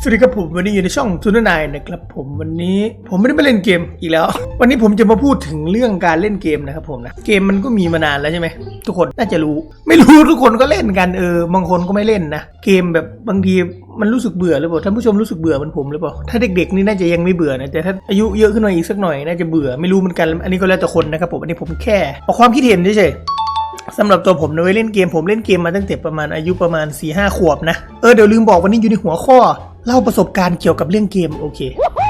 สวัสดีครับผมวันนี้อยู่ในช่องทุนนายนะครับผมวันนี้ผมไม่ได้มาเล่นเกมอีกแล้ว วันนี้ผมจะมาพูดถึงเรื่องการเล่นเกมนะครับผมนะเกมมันก็มีมานานแล้วใช่ไหมทุกคนน่าจะรู้ ไม่รู้ทุกคนก็เล่นกันเออบางคนก็ไม่เล่นนะเกมแบบบางทีมันรู้สึกเบื่อหรือเปล่าท่านผู้ชมรู้สึกเบื่อเหมือนผมหรือเปล่าถ้าเด็กๆนี่น่าจะยังไม่เบื่อนะแต่ถ้าอายุเยอะขึ้นมาอีกสักหน่อยน่าจะเบื่อไม่รู้เหมือนกัน อันนี้ก็แล้วแต่คนนะครับผมอันนี้ผมแค่เอาความคิดเห็นเฉย สำหรับตัวผมนะเว้ยเล่นเกมผมเล่นเกมมาตั้งแต่ประมาณอายุประมาณ4ี่ห้าขวบนะ เออเดี๋ยวลืมบอกวันนี้อยู่ในหัวข้อเล่าประสบการณ์เกี่ยวกับเรื่องเกมโอเค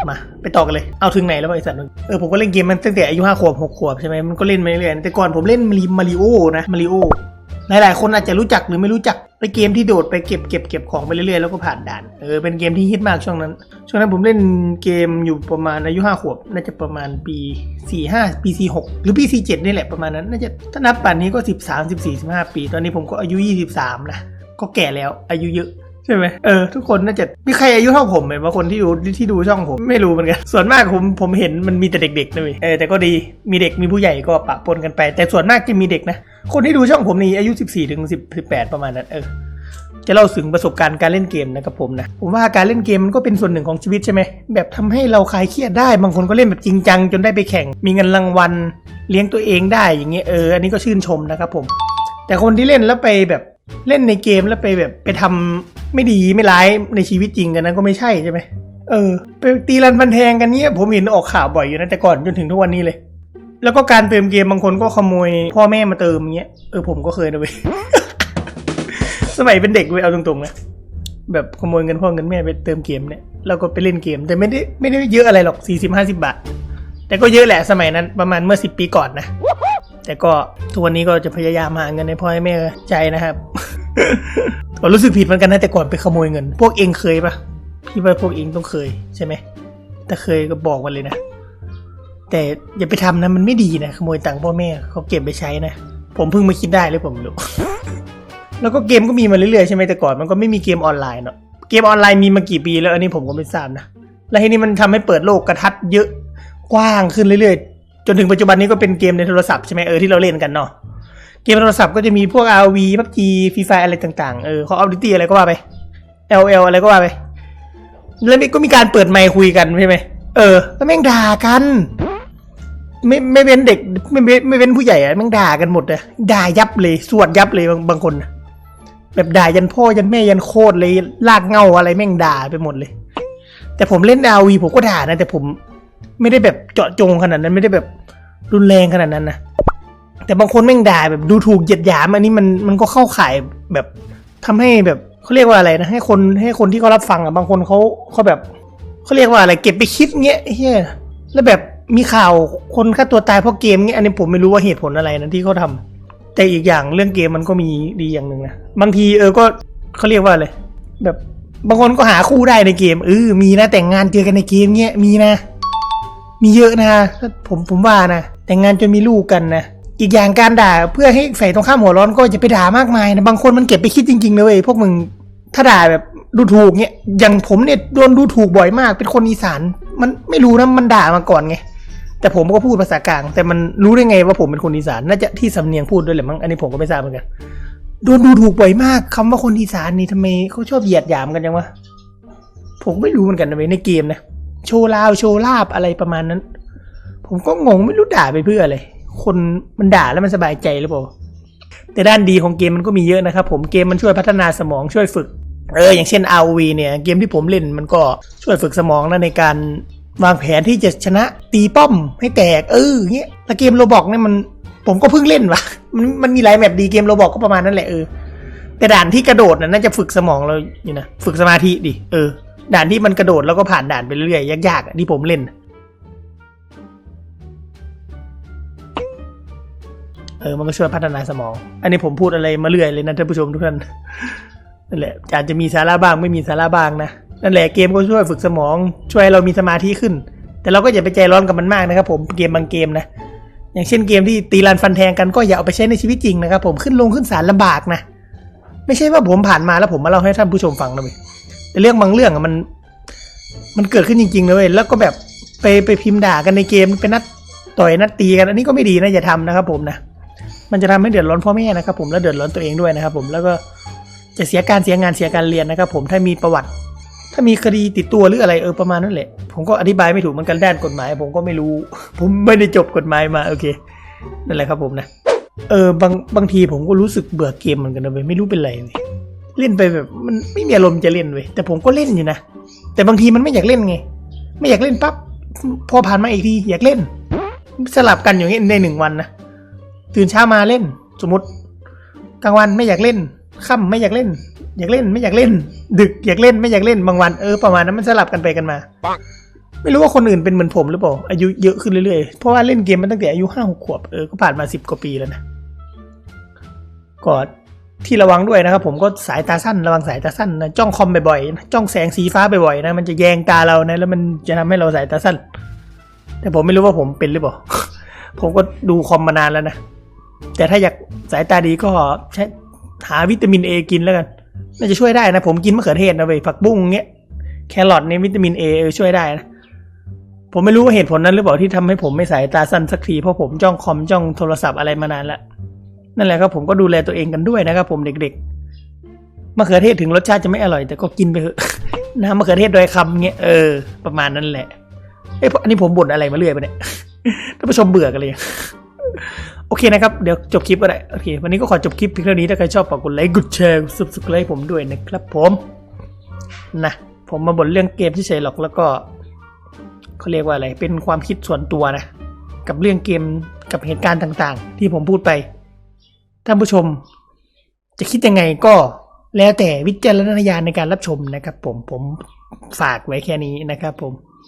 มาไปต่อกันเลยเอาถึงไหนแล้วไอ้สัตว์เออผมก็เล่นเกมมันตั้งแต่อายุห้าขวบหกขวบใช่ไหมมันก็เล่นมาเรื่อยแต่ก่อนผมเล่นมาริมาริโอนะมาริโอหลายๆ คนอาจจะรู้จักหรือไม่รู้จัก ไปเกมที่โดดไปเก็บเก็บเก็บของไปเรื่อยๆแล้วก็ผ่านด่านเออเป็นเกมที่ฮิตมากช่วงนั้น ช่วงนั้นผมเล่นเกมอยู่ประมาณอายุห้าขวบ น่าจะประมาณปีสี่ห้าปีสี่หกหรือปีสี่เจ็ดนี่แหละประมาณนั้นน่าจะถ้านับป่านนี้ก็สิบสามสิบสี่สิบห้าปี ตอนนี้ผมก็อายุยี่สิบสามนะก็แก่แล้วอายุเยอะ ใช่ไหมเออทุกคนน่าจะมีใครอายุเท่าผมไหมว่าคนที่ดูที่ดูช่องผมไม่รู้เหมือนกัน ส่วนมากผมผมเห็นมันมีแต่เด็กๆนะเว้ยเออแต่ก็ดีมีเด็กมีผู้ใหญ่ก็ปะปนกันไป แต่ส่วนมากจะมีเด็กนะ คนที่ดูช่องผมนี่อายุ 14ถึง10 18 ประมาณนั้นเออจะเล่าถึงประสบการณ์การเล่นเกมนะครับผมนะผมว่าการเล่นเกมมันก็เป็นส่วนหนึ่งของชีวิตใช่ไหมแบบทำให้เราคลายเครียดได้ บางคนก็เล่นแบบจริงจังจนได้ไปแข่ง มีเงินรางวัลเลี้ยงตัวเองได้อย่างเงี้ยเอออันนี้ก็ชื่นชมนะครับผม แต่คนที่เล่นแล้วไปแบบ เล่นในเกมแล้วไปแบบไปทำไม่ดีไม่ร้ายในชีวิตจริงกันนั้นก็ไม่ใช่ใช่ไหมเออ ไปตีรันฟันแทงกันเนี้ยผมเห็นออกข่าวบ่อยอยู่นะแต่ก่อนจนถึงทุกวันนี้เลย แล้วก็การเติมเกมบางคนก็ขโมยพ่อแม่มาเติมเงี้ยเออผมก็เคยนะเว้ยสมัยเป็นเด็กเว้ยเอาตรงๆนะแบบขโมยเงินพ่อเงินแม่ไปเติมเกมเนี่ยแล้วก็ไปเล่นเกม แต่ไม่ได้ไม่ได้เยอะอะไรหรอกสี่สิบห้าสิบาท แต่ก็เยอะแหละสมัยนั้นประมาณเมื่อสิบปีก่อนนะ แต่ก็ทุกวันนี้ก็จะพยายามหาเงินให้พ่อให้แม่ใจนะครับก็รู้สึกผิดเหมือนกันนะแต่ก่อนไปขโมยเงิน พวกเองเคยปะพี่ว่าพวกเองต้องเคยใช่ไหมถ้าเคยก็บอกมาเลยนะ แต่อย่าไปทำนะมันไม่ดีนะขโมยตังค์พ่อแม่เขาเก็บไปใช้นะผมเพิ่งมาคิดได้เลยผมรู้แล้วก็เกมก็มีมาเรื่อยๆใช่ไหมแต่ก่อนมันก็ไม่มีเกมออนไลน์เนาะเกมออนไลน์มีมากี่ปีแล้วอันนี้ผมก็ไม่ทราบนะแล้วทีนี้มันทำให้เปิดโลกกระทัดเยอะกว้างขึ้นเรื่อยๆ จนถึงปัจจุบันนี้ก็เป็นเกมในโทรศัพท์ใช่ไหมเออที่เราเล่นกันเนาะเกมโทรศัพท์ก็จะมีพวก RV PUBG Free Fire อะไรต่างๆเออ Call of Duty อะไรก็ว่าไป LL อะไรก็ว่าไปแล้วก็มีการเปิดไมค์คุยกันใช่ไหมเออแล้วแม่งด่ากัน ไม่ไม่เว้นเด็กไม่ไม่เว้นผู้ใหญ่อะแม่งด่ากันหมดอะด่ายับเลยสวดยับเลยบางบางคนแบบด่ายันพ่อยันแม่ยันโคตรเลยลากเงาอะไรแม่งด่าไปหมดเลย แต่ผมเล่นดาวีผมก็ด่านะ แต่ผม ไม่ได้แบบเจาะจงขนาดนั้นไม่ได้แบบรุนแรงขนาดนั้นนะแต่บางคนแม่งด่าแบบดูถูกเหยียดหยามอันนี้มันมันก็เข้าข่ายแบบทำให้แบบเขาเรียกว่าอะไรนะให้คนให้คนที่เขารับฟังอะบางคนเขาเขาแบบเขาเรียกว่าอะไรเก็บไปคิดเงี้ยเฮียแล้วแบบมีข่าวคนฆ่าตัวตายเพราะเกมเงี้ยอันนี้ผมไม่รู้ว่าเหตุผลอะไรนะที่เขาทำแต่อีกอย่างเรื่องเกมมันก็มีดีอย่างหนึ่งนะบางทีเออก็เขาเรียกว่าอะไรแบบบางคนก็หาคู่ได้ในเกมเออมีนะแต่งงานเจอกันในเกมเงี้ยมีนะ มีเยอะนะผมผมว่านะแต่งงานจนมีลูกกันนะอีกอย่างการด่าเพื่อให้ฝ่ายตรงข้ามหัวร้อนก็จะไปด่ามากมายนะบางคนมันเก็บไปคิดจริงๆนะเว้ยพวกมึงถ้าด่าแบบดูถูกเนี้ยอย่างผมเนี่ยโดนดูถูกบ่อยมาก เป็นคนอีสาน มันไม่รู้นะมันด่ามาก่อนไงแต่ผมก็พูดภาษากลาง แต่มันรู้ได้ไงว่าผมเป็นคนอีสานน่าจะที่สำเนียงพูดด้วยแหละมั้งอันนี้ผมก็ไม่ทราบเหมือนกันโดนดูถูกบ่อยมากคำว่าคนอีสานนี่ทำไมเขาชอบเหยียดหยามกันจังวะผมไม่รู้เหมือนกันนะในเกมนะ โชว์ลาวโชว์ลาบอะไรประมาณนั้น ผมก็งงไม่รู้ด่าไปเพื่ออะไรคนมันด่าแล้วมันสบายใจหรือเปล่าแต่ด้านดีของเกมมันก็มีเยอะนะครับผมเกมมันช่วยพัฒนาสมองช่วยฝึกเอออย่างเช่น RV เนี่ยเกมที่ผมเล่นมันก็ช่วยฝึกสมองนะในการวางแผนที่จะชนะตีป้อมให้แตกเออเงี้ยแต่เกมโรบอกเนี่ยมันผมก็เพิ่งเล่นวะมันมันมีหลายแมปดีเกมโรบอกก็ประมาณนั้นแหละเออแต่ด่านที่กระโดดน่ะน่าจะฝึกสมองเราอยู่นะฝึกสมาธิดิเออ ด่านที่มันกระโดดแล้วก็ผ่านด่านไปเรื่อยๆยากๆที่ผมเล่น เออมันก็ช่วยพัฒนาสมอง อันนี้ผมพูดอะไรมาเรื่อยเลยนะท่านผู้ชมทุกท่านนั่นแหละอาจจะมีสาระบ้างไม่มีสาระบ้างนะนั่นแหละเกมก็ช่วยฝึกสมอง ช่วยเรามีสมาธิขึ้น แต่เราก็อย่าไปใจร้อนกับมันมากนะครับ ผมเกมบางเกมนะอย่างเช่นเกมที่ตีรันฟันแทงกันก็อย่าเอาไปใช้ในชีวิตจริงนะครับ ผมขึ้นลงขึ้นศาลลำบากนะ ไม่ใช่ว่าผมผ่านมาแล้วผมมาเล่าให้ท่านผู้ชมฟังนะเว้ย แต่เรื่องบางเรื่องอะมัน มันเกิดขึ้นจริงๆนะเว้ยแล้วก็แบบไปไปพิมพ์ด่ากันในเกมไปนัดต่อยนัดตีกัน อันนี้ก็ไม่ดีนะอย่าทำนะครับ ผมนะมันจะทำให้เดือดร้อนพ่อแม่นะครับ ผมแล้วเดือดร้อนตัวเองด้วยนะครับ ผมแล้วก็จะเสียการเสียงานเสียการเรียนนะครับ ผมถ้ามีประวัติ ถ้ามีคดีติดตัวหรืออะไรเออประมาณนั้นแหละ ผมก็อธิบายไม่ถูกเหมือนกันด้านกฎหมาย ผมก็ไม่รู้ ผมไม่ได้จบกฎหมายมาโอเคนั่นแหละครับผมนะเออบางบางทีผมก็รู้สึกเบื่อเกมเหมือนกันนะเว้ยไม่รู้เป็นไรเว้ย เล่นไปแบบมันไม่มีอารมณ์จะเล่นเว้ยแต่ผมก็เล่นอยู่นะ แต่บางทีมันไม่อยากเล่นไง ไม่อยากเล่นปั๊บพอผ่านมาอีกทีอยากเล่น สลับกันอย่างนี้ยในหนึ่งวันนะตื่นเช้ามาเล่น สมมติกลางวันไม่อยากเล่นค่ำไม่อยากเล่น อยากเล่นไม่อยากเล่น ดึกอยากเล่นไม่อยากเล่นบางวันเออประมาณนั้นมันสลับกันไปกันมาไม่รู้ว่าคนอื่นเป็นเหมือนผมหรือเปล่าอายุเยอะขึ้นเรื่อยๆเพราะว่าเล่นเกมมาตั้งแต่อายุห้าหกขวบเออก็ผ่านมาสิบกว่าปีแล้วนะก็ ที่ระวังด้วยนะครับผมก็สายตาสั้นระวังสายตาสั้นนะจ้องคอมบ่อยๆจ้องแสงสีฟ้าบ่อยๆนะมันจะแยงตาเรานะแล้วมันจะทำให้เราสายตาสั้น แต่ผมไม่รู้ว่าผมเป็นหรือเปล่าผมก็ดูคอมมานานแล้วนะแต่ถ้าอยากสายตาดีก็ใช้หาวิตามินเอกินแล้วกันน่าจะช่วยได้นะ ผมกินมะเขือเทศนะเว้ยผักบุ้งเงี้ยแครอทในวิตามินเอเออช่วยได้นะผมไม่รู้ว่าเหตุผลนั้นหรือเปล่าที่ทำให้ผมไม่สายตาสั้นสักทีเพราะผมจ้องคอมจ้องโทรศัพท์อะไรมานานแล้ว นั่นแหละครับผมก็ดูแลตัวเองกันด้วยนะครับ ผมเด็กๆมะเขือเทศถึงรสชาติจะไม่อร่อย แต่ก็กินไปเถอะน้ำมะเขือเทศโดยคำเงี้ยเออประมาณนั้นแหละเอ้ยอันนี้ผมบ่นอะไรมาเรื่อยไปเนี่ยท่านผู้ชมเบื่อกันเลยโอเคนะครับ เดี๋ยวจบคลิปก็ได้โอเค วันนี้ก็ขอจบคลิปเพียงเท่านี้ถ้าใครชอบฝากกดไลค์กดแชร์กด subscribe ผมด้วยนะครับ ผมนะผมมาบ่นเรื่องเกมที่เฉยหรอกแล้วก็เขาเรียกว่าอะไรเป็นความคิดส่วนตัวนะ กับเรื่องเกมกับเหตุการณ์ต่าง ๆ ที่ผมพูดไป ท่านผู้ชมจะคิดยังไงก็แล้วแต่วิจารณญาณในการรับชมนะครับ ผมผมฝากไว้แค่นี้นะครับผม